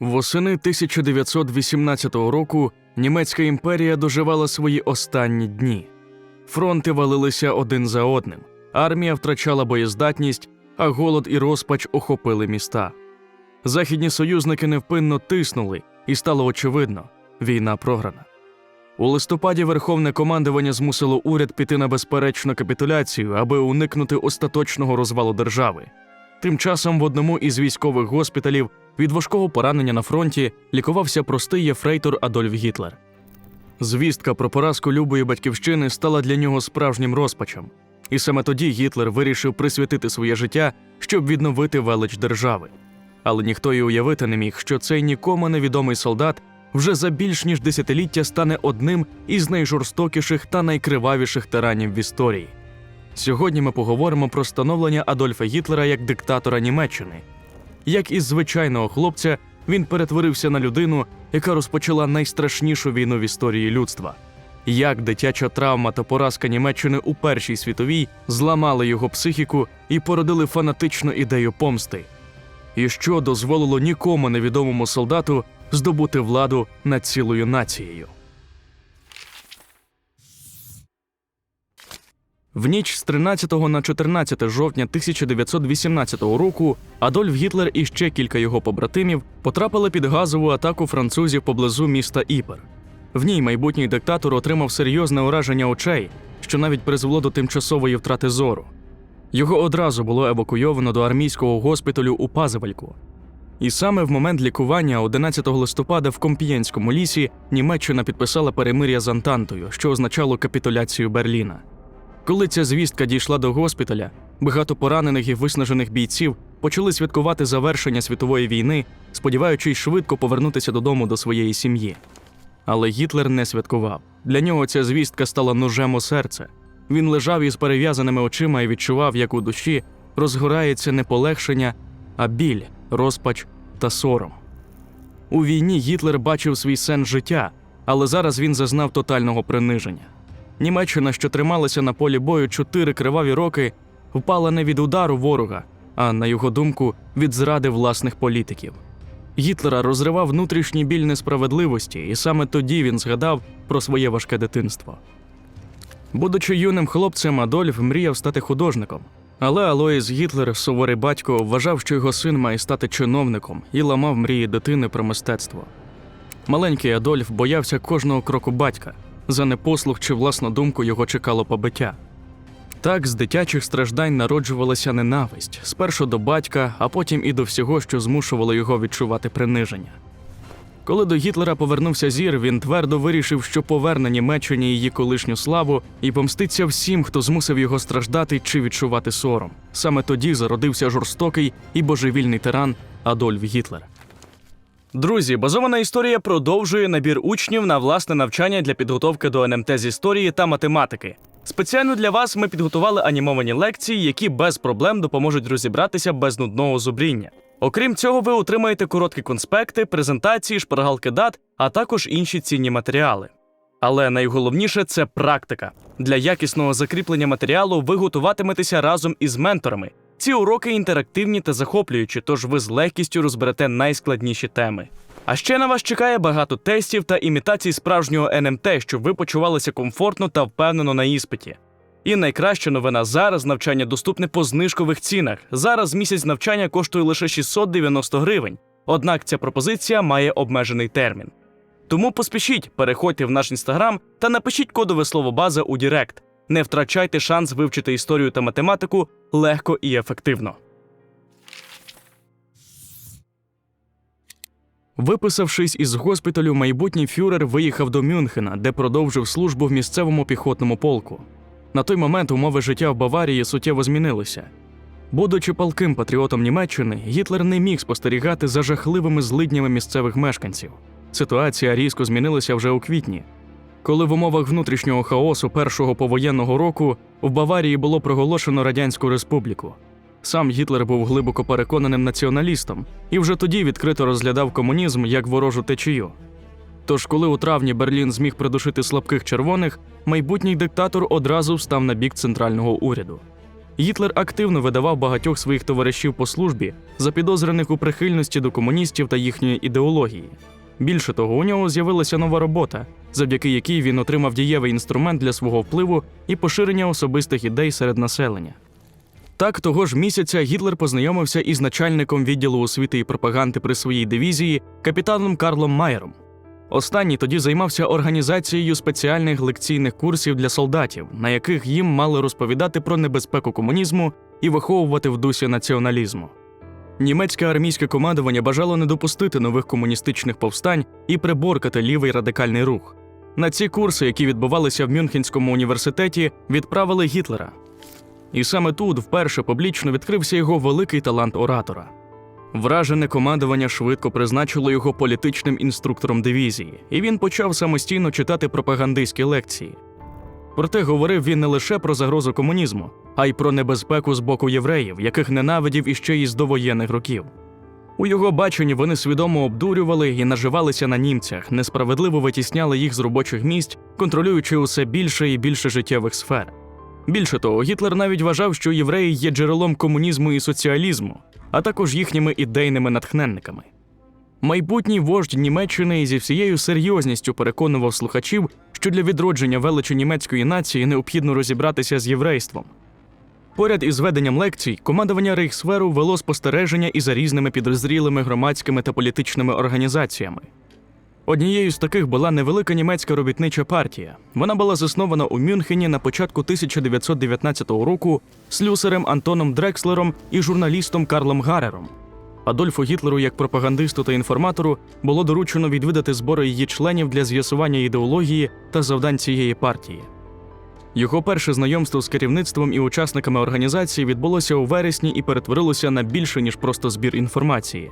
Восени 1918 року німецька імперія доживала свої останні дні. Фронти валилися один за одним, армія втрачала боєздатність, а голод і розпач охопили міста. Західні союзники невпинно тиснули, і стало очевидно війна програна. У листопаді Верховне командування змусило уряд піти на безперечну капітуляцію, аби уникнути остаточного розвалу держави. Тим часом в одному із військових госпіталів від важкого поранення на фронті лікувався простий єфрейтор Адольф Гітлер. Звістка про поразку любої батьківщини стала для нього справжнім розпачем, і саме тоді Гітлер вирішив присвятити своє життя, щоб відновити велич держави. Але ніхто й уявити не міг, що цей нікому невідомий солдат вже за більш ніж десятиліття стане одним із найжорстокіших та найкривавіших тиранів в історії. Сьогодні ми поговоримо про становлення Адольфа Гітлера як диктатора Німеччини. Як із звичайного хлопця він перетворився на людину, яка розпочала найстрашнішу війну в історії людства. Як дитяча травма та поразка Німеччини у Першій світовій зламали його психіку і породили фанатичну ідею помсти, і що дозволило нікому невідомому солдату здобути владу над цілою нацією. В ніч з 13 на 14 жовтня 1918 року Адольф Гітлер і ще кілька його побратимів потрапили під газову атаку французів поблизу міста Іпер. В ній майбутній диктатор отримав серйозне ураження очей, що навіть призвело до тимчасової втрати зору. Його одразу було евакуйовано до армійського госпіталю у Пазивельку. І саме в момент лікування 11 листопада в Компієнському лісі Німеччина підписала перемир'я з Антантою, що означало капітуляцію Берліна. Коли ця звістка дійшла до госпіталя, багато поранених і виснажених бійців почали святкувати завершення світової війни, сподіваючись швидко повернутися додому до своєї сім'ї. Але Гітлер не святкував. Для нього ця звістка стала ножем у серце. Він лежав із перев'язаними очима і відчував, як у душі розгорається не полегшення, а біль, розпач та сором. У війні Гітлер бачив свій сенс життя, але зараз він зазнав тотального приниження. Німеччина, що трималася на полі бою чотири криваві роки, впала не від удару ворога, а на його думку, від зради власних політиків. Гітлера розривав внутрішній біль несправедливості, і саме тоді він згадав про своє важке дитинство. Будучи юним хлопцем, Адольф мріяв стати художником. Але Алоїс Гітлер, суворий батько, вважав, що його син має стати чиновником і ламав мрії дитини про мистецтво. Маленький Адольф боявся кожного кроку батька. За непослух чи власну думку його чекало побиття. Так з дитячих страждань народжувалася ненависть спершу до батька, а потім і до всього, що змушувало його відчувати приниження. Коли до Гітлера повернувся зір, він твердо вирішив, що поверне Німеччині її колишню славу і помститься всім, хто змусив його страждати чи відчувати сором. Саме тоді зародився жорстокий і божевільний тиран Адольф Гітлер. Друзі, базована історія продовжує набір учнів на власне навчання для підготовки до НМТ з історії та математики. Спеціально для вас ми підготували анімовані лекції, які без проблем допоможуть розібратися без нудного зубріння. Окрім цього, ви отримаєте короткі конспекти, презентації, шпаргалки дат, а також інші цінні матеріали. Але найголовніше це практика. Для якісного закріплення матеріалу ви готуватиметеся разом із менторами. Ці уроки інтерактивні та захоплюючі, тож ви з легкістю розберете найскладніші теми. А ще на вас чекає багато тестів та імітацій справжнього НМТ, щоб ви почувалися комфортно та впевнено на іспиті. І найкраща новина зараз навчання доступне по знижкових цінах. Зараз місяць навчання коштує лише 690 гривень. Однак ця пропозиція має обмежений термін. Тому поспішіть, переходьте в наш інстаграм та напишіть кодове слово база у Дірект. Не втрачайте шанс вивчити історію та математику легко і ефективно. Виписавшись із госпіталю, майбутній фюрер виїхав до Мюнхена, де продовжив службу в місцевому піхотному полку. На той момент умови життя в Баварії суттєво змінилися. Будучи палким патріотом Німеччини, Гітлер не міг спостерігати за жахливими злиднями місцевих мешканців. Ситуація різко змінилася вже у квітні. Коли в умовах внутрішнього хаосу першого повоєнного року в Баварії було проголошено Радянську Республіку. Сам Гітлер був глибоко переконаним націоналістом і вже тоді відкрито розглядав комунізм як ворожу течію. Тож, коли у травні Берлін зміг придушити слабких червоних, майбутній диктатор одразу встав на бік центрального уряду. Гітлер активно видавав багатьох своїх товаришів по службі, запідозрених у прихильності до комуністів та їхньої ідеології. Більше того, у нього з'явилася нова робота, завдяки якій він отримав дієвий інструмент для свого впливу і поширення особистих ідей серед населення. Так, того ж місяця Гітлер познайомився із начальником відділу освіти і пропаганди при своїй дивізії капітаном Карлом Майером. Останній тоді займався організацією спеціальних лекційних курсів для солдатів, на яких їм мали розповідати про небезпеку комунізму і виховувати в дусі націоналізму. Німецьке армійське командування бажало не допустити нових комуністичних повстань і приборкати лівий радикальний рух. На ці курси, які відбувалися в Мюнхенському університеті, відправили Гітлера. І саме тут вперше публічно відкрився його великий талант оратора. Вражене командування швидко призначило його політичним інструктором дивізії, і він почав самостійно читати пропагандистські лекції. Проте говорив він не лише про загрозу комунізму, а й про небезпеку з боку євреїв, яких ненавидів іще із довоєнних років. У його баченні вони свідомо обдурювали і наживалися на німцях, несправедливо витісняли їх з робочих місць, контролюючи усе більше і більше життєвих сфер. Більше того, Гітлер навіть вважав, що євреї є джерелом комунізму і соціалізму, а також їхніми ідейними натхненниками. Майбутній вождь Німеччини зі всією серйозністю переконував слухачів, що для відродження величі німецької нації необхідно розібратися з єврейством. Поряд із веденням лекцій, командування Рейхсверу вело спостереження і за різними підозрілими громадськими та політичними організаціями. Однією з таких була невелика німецька робітнича партія. Вона була заснована у Мюнхені на початку 1919 року слюсарем Антоном Дрекслером і журналістом Карлом Гарером. Адольфу Гітлеру, як пропагандисту та інформатору, було доручено відвідати збори її членів для з'ясування ідеології та завдань цієї партії. Його перше знайомство з керівництвом і учасниками організації відбулося у вересні і перетворилося на більше ніж просто збір інформації.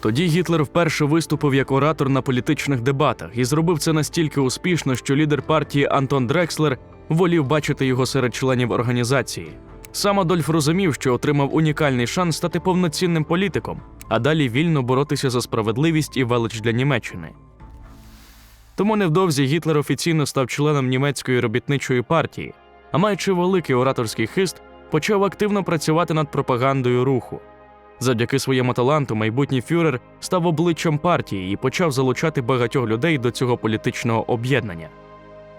Тоді Гітлер вперше виступив як оратор на політичних дебатах і зробив це настільки успішно, що лідер партії Антон Дрекслер волів бачити його серед членів організації. Сам Адольф розумів, що отримав унікальний шанс стати повноцінним політиком, а далі вільно боротися за справедливість і велич для Німеччини. Тому невдовзі Гітлер офіційно став членом німецької робітничої партії, а маючи великий ораторський хист, почав активно працювати над пропагандою руху. Завдяки своєму таланту майбутній фюрер став обличчям партії і почав залучати багатьох людей до цього політичного об'єднання.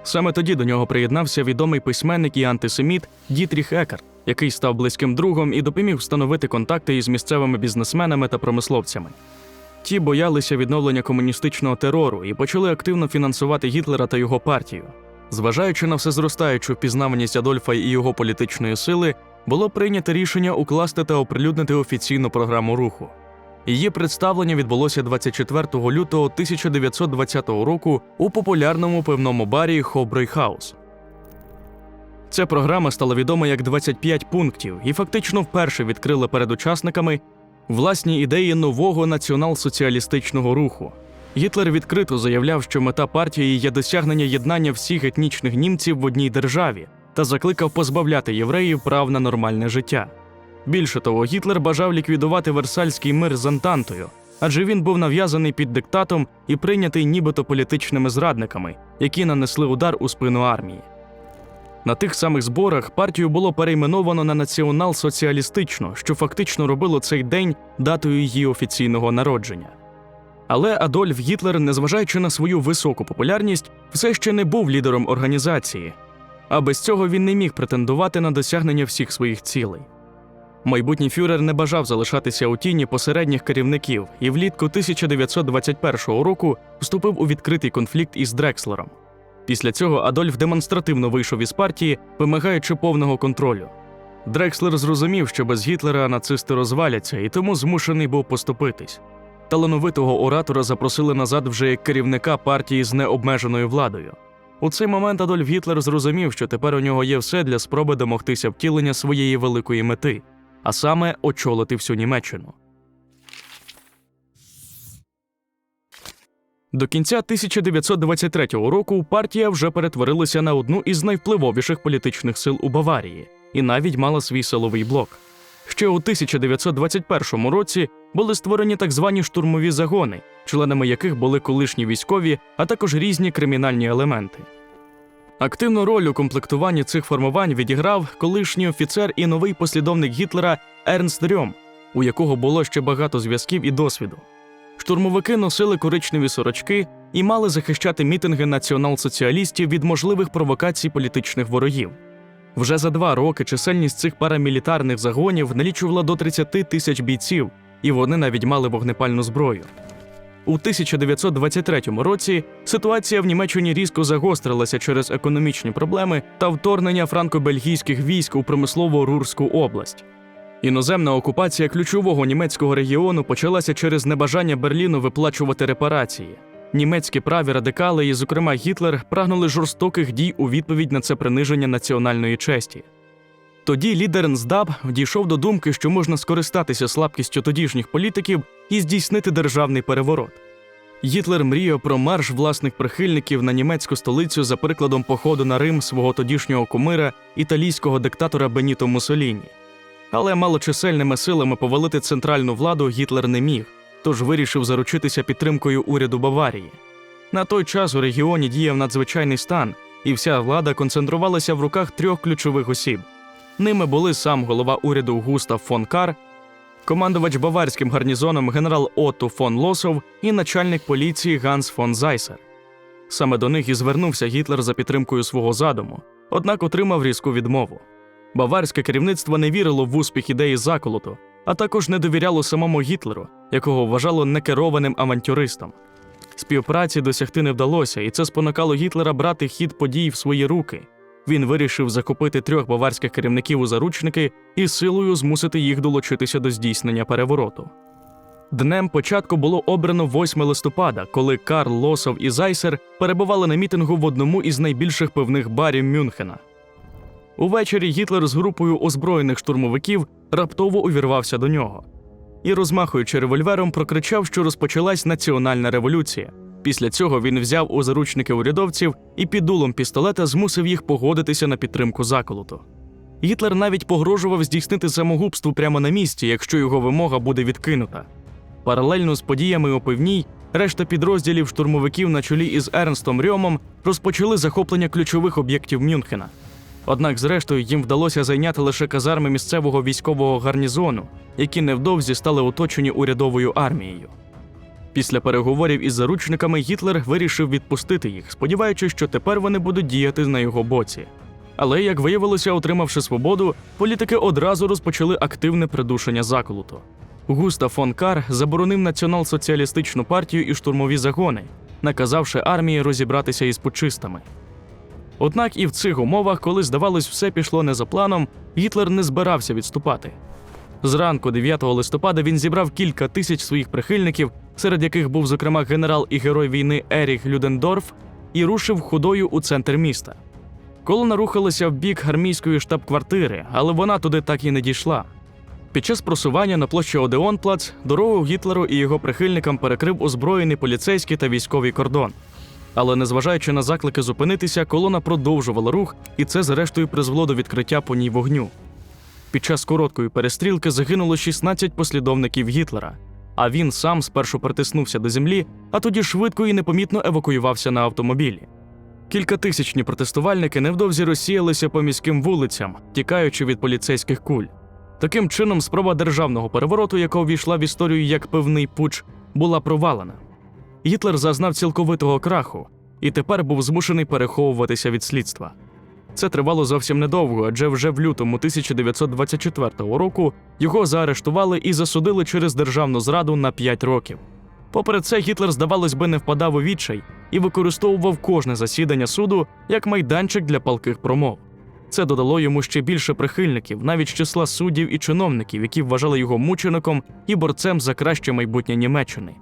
Саме тоді до нього приєднався відомий письменник і антисеміт Дітріх Екер, який став близьким другом і допоміг встановити контакти із місцевими бізнесменами та промисловцями. Ті боялися відновлення комуністичного терору і почали активно фінансувати Гітлера та його партію. Зважаючи на всезростаючу впізнаваність Адольфа і його політичної сили, було прийнято рішення укласти та оприлюднити офіційну програму руху. Її представлення відбулося 24 лютого 1920 року у популярному пивному барі Хобрей Хаус. Ця програма стала відома як 25 пунктів і фактично вперше відкрила перед учасниками власні ідеї нового націонал-соціалістичного руху. Гітлер відкрито заявляв, що мета партії є досягнення єднання всіх етнічних німців в одній державі та закликав позбавляти євреїв прав на нормальне життя. Більше того, Гітлер бажав ліквідувати Версальський мир з Антантою, адже він був нав'язаний під диктатом і прийнятий нібито політичними зрадниками, які нанесли удар у спину армії. На тих самих зборах партію було перейменовано на націонал-соціалістичну, що фактично робило цей день датою її офіційного народження. Але Адольф Гітлер, незважаючи на свою високу популярність, все ще не був лідером організації, а без цього він не міг претендувати на досягнення всіх своїх цілей. Майбутній фюрер не бажав залишатися у тіні посередніх керівників і влітку 1921 року вступив у відкритий конфлікт із Дрекслером. Після цього Адольф демонстративно вийшов із партії, вимагаючи повного контролю. Дрекслер зрозумів, що без Гітлера нацисти розваляться, і тому змушений був поступитись. Талановитого оратора запросили назад вже як керівника партії з необмеженою владою. У цей момент Адольф Гітлер зрозумів, що тепер у нього є все для спроби домогтися втілення своєї великої мети, а саме очолити всю Німеччину. До кінця 1923 року партія вже перетворилася на одну із найвпливовіших політичних сил у Баварії і навіть мала свій силовий блок. Ще у 1921 році були створені так звані штурмові загони, членами яких були колишні військові, а також різні кримінальні елементи. Активну роль у комплектуванні цих формувань відіграв колишній офіцер і новий послідовник Гітлера Ернст Рьом, у якого було ще багато зв'язків і досвіду. Штурмовики носили коричневі сорочки і мали захищати мітинги націонал-соціалістів від можливих провокацій політичних ворогів. Вже за два роки чисельність цих парамілітарних загонів налічувала до 30 тисяч бійців, і вони навіть мали вогнепальну зброю. У 1923 році ситуація в Німеччині різко загострилася через економічні проблеми та вторгнення франко-бельгійських військ у промислово Рурську область. Іноземна окупація ключового німецького регіону почалася через небажання Берліну виплачувати репарації. Німецькі праві радикали, і, зокрема Гітлер, прагнули жорстоких дій у відповідь на це приниження національної честі. Тоді лідер НСДАП дійшов до думки, що можна скористатися слабкістю тодішніх політиків і здійснити державний переворот. Гітлер мріяв про марш власних прихильників на німецьку столицю за прикладом походу на Рим свого тодішнього кумира, італійського диктатора Беніто Муссоліні. Але малочисельними силами повалити центральну владу Гітлер не міг, тож вирішив заручитися підтримкою уряду Баварії. На той час у регіоні діяв надзвичайний стан, і вся влада концентрувалася в руках трьох ключових осіб. Ними були сам голова уряду Густав фон Кар, командувач баварським гарнізоном генерал Отто фон Лосов і начальник поліції Ганс фон Зайсер. Саме до них і звернувся Гітлер за підтримкою свого задуму, однак отримав різку відмову. Баварське керівництво не вірило в успіх ідеї заколоту, а також не довіряло самому Гітлеру, якого вважало некерованим авантюристом. Співпраці досягти не вдалося, і це спонукало Гітлера брати хід подій в свої руки. Він вирішив захопити трьох баварських керівників у заручники і силою змусити їх долучитися до здійснення перевороту. Днем початку було обрано 8 листопада, коли Карл Лосов і Зайсер перебували на мітингу в одному із найбільших пивних барів Мюнхена. Увечері Гітлер з групою озброєних штурмовиків раптово увірвався до нього і, розмахуючи револьвером, прокричав, що розпочалась національна революція. Після цього він взяв у заручники урядовців і під дулом пістолета змусив їх погодитися на підтримку заколоту. Гітлер навіть погрожував здійснити самогубство прямо на місці, якщо його вимога буде відкинута. Паралельно з подіями у пивній, решта підрозділів штурмовиків на чолі із Ернстом Рьомом розпочали захоплення ключових об'єктів Мюнхена. Однак, зрештою, їм вдалося зайняти лише казарми місцевого військового гарнізону, які невдовзі стали оточені урядовою армією. Після переговорів із заручниками Гітлер вирішив відпустити їх, сподіваючись, що тепер вони будуть діяти на його боці. Але, як виявилося, отримавши свободу, політики одразу розпочали активне придушення заколоту. Густа фон Кар заборонив націонал-соціалістичну партію і штурмові загони, наказавши армії розібратися із пучистами. Однак і в цих умовах, коли здавалось, все пішло не за планом, Гітлер не збирався відступати. Зранку 9 листопада він зібрав кілька тисяч своїх прихильників, серед яких був, зокрема, генерал і герой війни Еріх Людендорф, і рушив ходою у центр міста. Колона рухалася в бік армійської штаб-квартири, але вона туди так і не дійшла. Під час просування на площі Одеонплац дорогу Гітлеру і його прихильникам перекрив озброєний поліцейський та військовий кордон. Але незважаючи на заклики зупинитися, колона продовжувала рух, і це зрештою призвело до відкриття по ній вогню. Під час короткої перестрілки загинуло 16 послідовників Гітлера, а він сам спершу притиснувся до землі, а тоді швидко і непомітно евакуювався на автомобілі. Кількатисячні протестувальники невдовзі розсіялися по міським вулицям, тікаючи від поліцейських куль. Таким чином, спроба державного перевороту, яка увійшла в історію як певний пуч, була провалена. Гітлер зазнав цілковитого краху і тепер був змушений переховуватися від слідства. Це тривало зовсім недовго, адже вже в лютому 1924 року його заарештували і засудили через державну зраду на 5 років. Попри це, Гітлер, здавалось би, не впадав у відчай і використовував кожне засідання суду як майданчик для палких промов. Це додало йому ще більше прихильників, навіть числа суддів і чиновників, які вважали його мучеником і борцем за краще майбутнє Німеччини.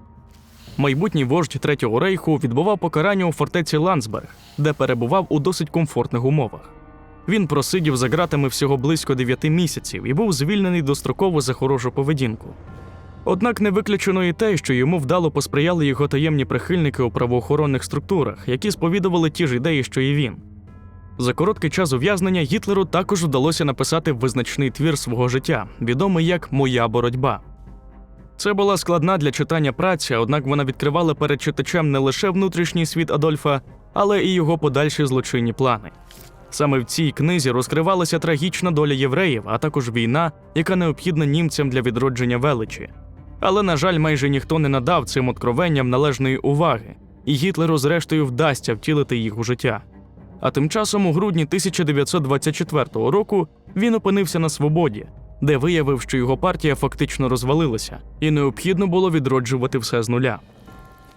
Майбутній вождь Третього рейху відбував покарання у фортеці Ландсберг, де перебував у досить комфортних умовах. Він просидів за ґратами всього близько 9 місяців і був звільнений достроково за хорошу поведінку. Однак не виключено і те, що йому вдало посприяли його таємні прихильники у правоохоронних структурах, які сповідували ті ж ідеї, що і він. За короткий час ув'язнення Гітлеру також вдалося написати визначний твір свого життя, відомий як Моя боротьба. Це була складна для читання праця, однак вона відкривала перед читачем не лише внутрішній світ Адольфа, але і його подальші злочинні плани. Саме в цій книзі розкривалася трагічна доля євреїв, а також війна, яка необхідна німцям для відродження величі. Але, на жаль, майже ніхто не надав цим откровенням належної уваги, і Гітлеру, зрештою, вдасться втілити їх у життя. А тим часом, у грудні 1924 року, він опинився на свободі, де виявив, що його партія фактично розвалилася, і необхідно було відроджувати все з нуля.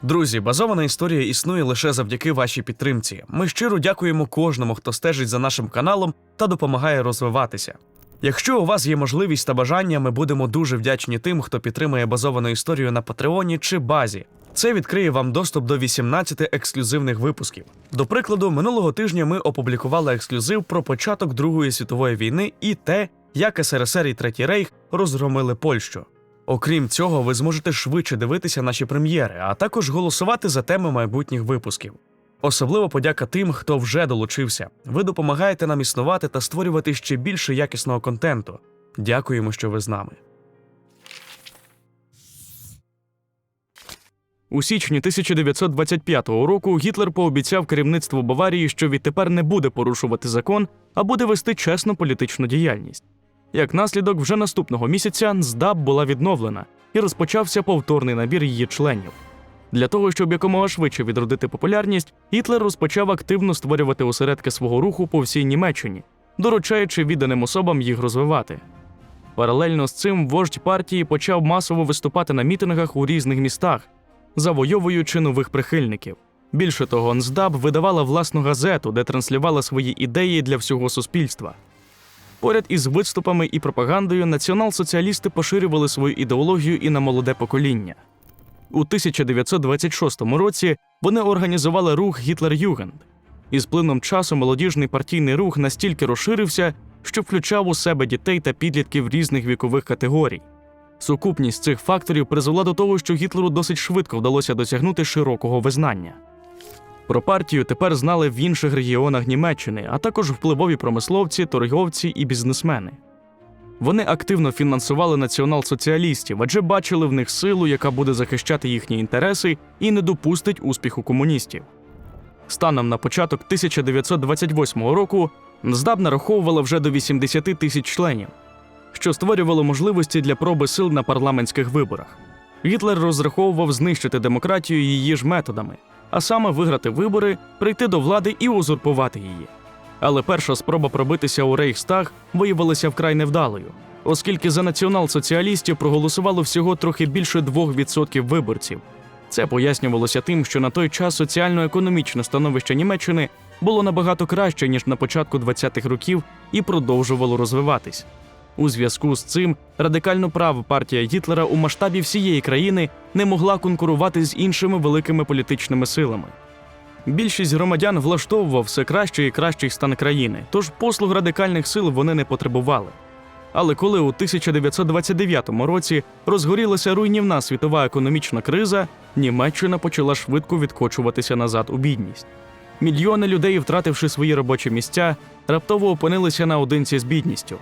Друзі, базована історія існує лише завдяки вашій підтримці. Ми щиро дякуємо кожному, хто стежить за нашим каналом та допомагає розвиватися. Якщо у вас є можливість та бажання, ми будемо дуже вдячні тим, хто підтримує базовану історію на Патреоні чи базі. Це відкриє вам доступ до 18 ексклюзивних випусків. До прикладу, минулого тижня ми опублікували ексклюзив про початок Другої світової війни і те, як СРСР і Третій Рейх розгромили Польщу. Окрім цього, ви зможете швидше дивитися наші прем'єри, а також голосувати за теми майбутніх випусків. Особливо подяка тим, хто вже долучився. Ви допомагаєте нам існувати та створювати ще більше якісного контенту. Дякуємо, що ви з нами. У січні 1925 року Гітлер пообіцяв керівництву Баварії, що відтепер не буде порушувати закон, а буде вести чесну політичну діяльність. Як наслідок, вже наступного місяця НСДАП була відновлена і розпочався повторний набір її членів. Для того, щоб якомога швидше відродити популярність, Гітлер розпочав активно створювати осередки свого руху по всій Німеччині, доручаючи відданим особам їх розвивати. Паралельно з цим вождь партії почав масово виступати на мітингах у різних містах, завойовуючи нових прихильників. Більше того, НСДАП видавала власну газету, де транслювала свої ідеї для всього суспільства. Поряд із виступами і пропагандою націонал-соціалісти поширювали свою ідеологію і на молоде покоління. У 1926 році вони організували рух Гітлер-Югенд. Із плином часу молодіжний партійний рух настільки розширився, що включав у себе дітей та підлітків різних вікових категорій. Сукупність цих факторів призвела до того, що Гітлеру досить швидко вдалося досягнути широкого визнання. Про партію тепер знали в інших регіонах Німеччини, а також впливові промисловці, торговці і бізнесмени. Вони активно фінансували націонал-соціалістів, адже бачили в них силу, яка буде захищати їхні інтереси і не допустить успіху комуністів. Станом на початок 1928 року НСДАП нараховувала вже до 80 тисяч членів, що створювало можливості для проби сил на парламентських виборах. Гітлер розраховував знищити демократію її ж методами, а саме виграти вибори, прийти до влади і узурпувати її. Але перша спроба пробитися у Рейхстаг виявилася вкрай невдалою, оскільки за націонал-соціалістів проголосувало всього трохи більше 2% виборців. Це пояснювалося тим, що на той час соціально-економічне становище Німеччини було набагато краще, ніж на початку 20-х років, і продовжувало розвиватись. У зв'язку з цим радикально права партія Гітлера у масштабі всієї країни не могла конкурувати з іншими великими політичними силами. Більшість громадян влаштовував все кращий і кращий стан країни, тож послуг радикальних сил вони не потребували. Але коли у 1929 році розгорілася руйнівна світова економічна криза, Німеччина почала швидко відкочуватися назад у бідність. Мільйони людей, втративши свої робочі місця, раптово опинилися наодинці з бідністю.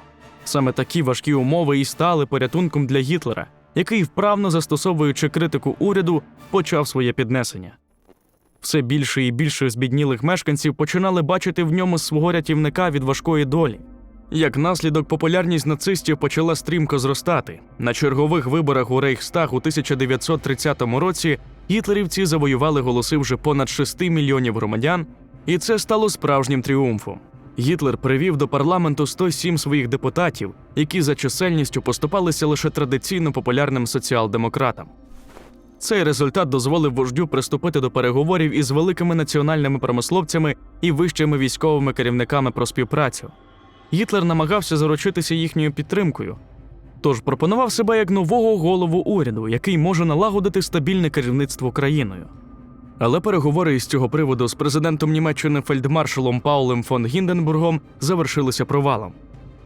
Саме такі важкі умови і стали порятунком для Гітлера, який, вправно застосовуючи критику уряду, почав своє піднесення. Все більше і більше збіднілих мешканців починали бачити в ньому свого рятівника від важкої долі. Як наслідок, популярність нацистів почала стрімко зростати. На чергових виборах у Рейхстаг у 1930 році гітлерівці завоювали голоси вже понад 6 мільйонів громадян, і це стало справжнім тріумфом. Гітлер привів до парламенту 107 своїх депутатів, які за чисельністю поступалися лише традиційно популярним соціал-демократам. Цей результат дозволив вождю приступити до переговорів із великими національними промисловцями і вищими військовими керівниками про співпрацю. Гітлер намагався заручитися їхньою підтримкою, тож пропонував себе як нового голову уряду, який може налагодити стабільне керівництво країною. Але переговори із цього приводу з президентом Німеччини фельдмаршалом Паулем фон Гінденбургом завершилися провалом.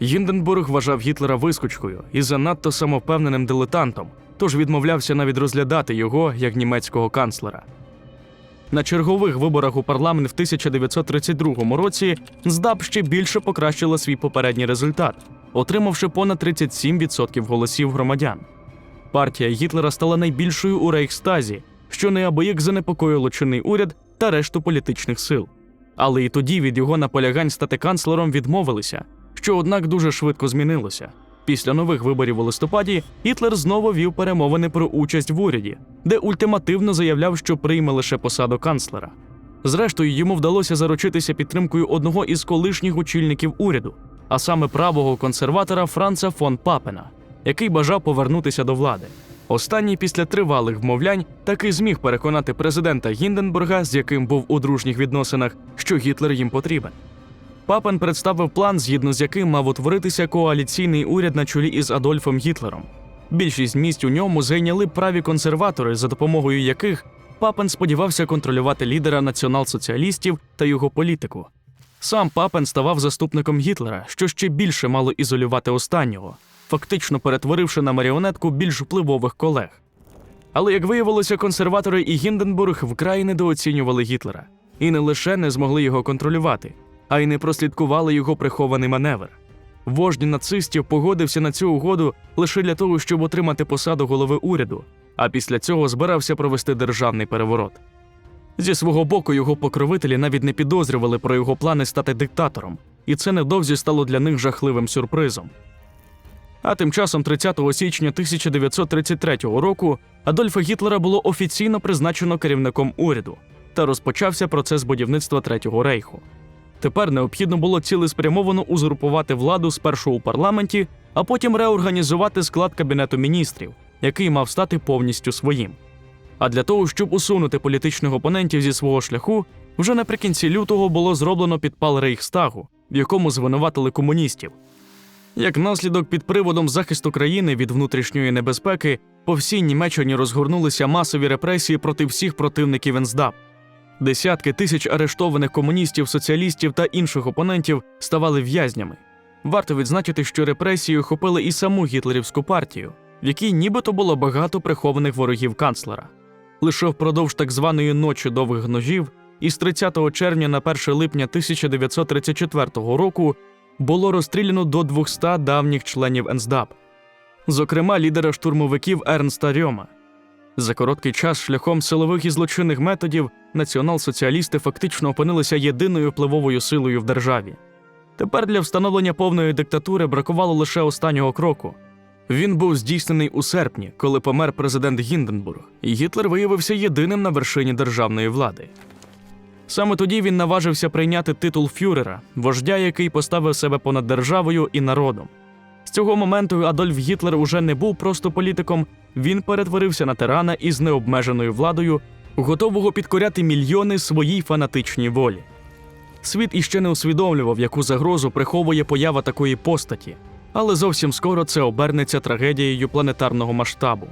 Гінденбург вважав Гітлера вискочкою і занадто самовпевненим дилетантом, тож відмовлявся навіть розглядати його як німецького канцлера. На чергових виборах у парламент в 1932 році НСДАП ще більше покращила свій попередній результат, отримавши понад 37% голосів громадян. Партія Гітлера стала найбільшою у Рейхстазі, що неабияк занепокоїло чинний уряд, та решту політичних сил. Але і тоді від його наполягань стати канцлером відмовилися, що однак дуже швидко змінилося. Після нових виборів у листопаді Гітлер знову вів перемовини про участь в уряді, де ультимативно заявляв, що прийме лише посаду канцлера. Зрештою, йому вдалося заручитися підтримкою одного із колишніх очільників уряду, а саме правого консерватора Франца фон Папена, який бажав повернутися до влади. Останній після тривалих вмовлянь таки зміг переконати президента Гінденбурга, з яким був у дружніх відносинах, що Гітлер їм потрібен. Папен представив план, згідно з яким мав утворитися коаліційний уряд на чолі із Адольфом Гітлером. Більшість місць у ньому зайняли праві консерватори, за допомогою яких Папен сподівався контролювати лідера націонал-соціалістів та його політику. Сам Папен ставав заступником Гітлера, що ще більше мало ізолювати останнього, фактично перетворивши на маріонетку більш впливових колег. Але як виявилося, консерватори і Гінденбург вкрай недооцінювали Гітлера і не лише не змогли його контролювати, а й не прослідкували його прихований маневр. Вождь нацистів погодився на цю угоду лише для того, щоб отримати посаду голови уряду, а після цього збирався провести державний переворот. Зі свого боку, його покровителі навіть не підозрювали про його плани стати диктатором, і це невдовзі стало для них жахливим сюрпризом. А тим часом, 30 січня 1933 року, Адольфа Гітлера було офіційно призначено керівником уряду та розпочався процес будівництва Третього рейху. Тепер необхідно було цілеспрямовано узурпувати владу спершу у парламенті, а потім реорганізувати склад кабінету міністрів, який мав стати повністю своїм. А для того, щоб усунути політичних опонентів зі свого шляху, вже наприкінці лютого було зроблено підпал Рейхстагу, в якому звинуватили комуністів. Як наслідок під приводом захисту країни від внутрішньої небезпеки, по всій Німеччині розгорнулися масові репресії проти всіх противників НСДАП. Десятки тисяч арештованих комуністів, соціалістів та інших опонентів ставали в'язнями. Варто відзначити, що репресії охопили і саму гітлерівську партію, в якій нібито було багато прихованих ворогів канцлера. Лише впродовж так званої ночі довгих ножів із 30 червня на 1 липня 1934 року було розстріляно до 200 давніх членів НСДАП, зокрема лідера штурмовиків Ернста Рьома. За короткий час шляхом силових і злочинних методів націонал-соціалісти фактично опинилися єдиною впливовою силою в державі. Тепер для встановлення повної диктатури бракувало лише останнього кроку. Він був здійснений у серпні, коли помер президент Гінденбург, і Гітлер виявився єдиним на вершині державної влади. Саме тоді він наважився прийняти титул фюрера, вождя, який поставив себе понад державою і народом. З цього моменту Адольф Гітлер уже не був просто політиком, він перетворився на тирана із необмеженою владою, готового підкоряти мільйони своїй фанатичній волі. Світ іще не усвідомлював, яку загрозу приховує поява такої постаті, але зовсім скоро це обернеться трагедією планетарного масштабу,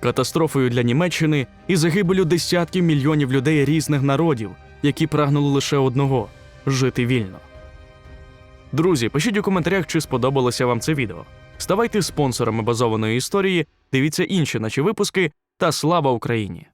катастрофою для Німеччини і загибелю десятків мільйонів людей різних народів, які прагнули лише одного жити вільно. Друзі, пишіть у коментарях, чи сподобалося вам це відео. Ставайте спонсорами базованої історії, дивіться інші наші випуски та слава Україні!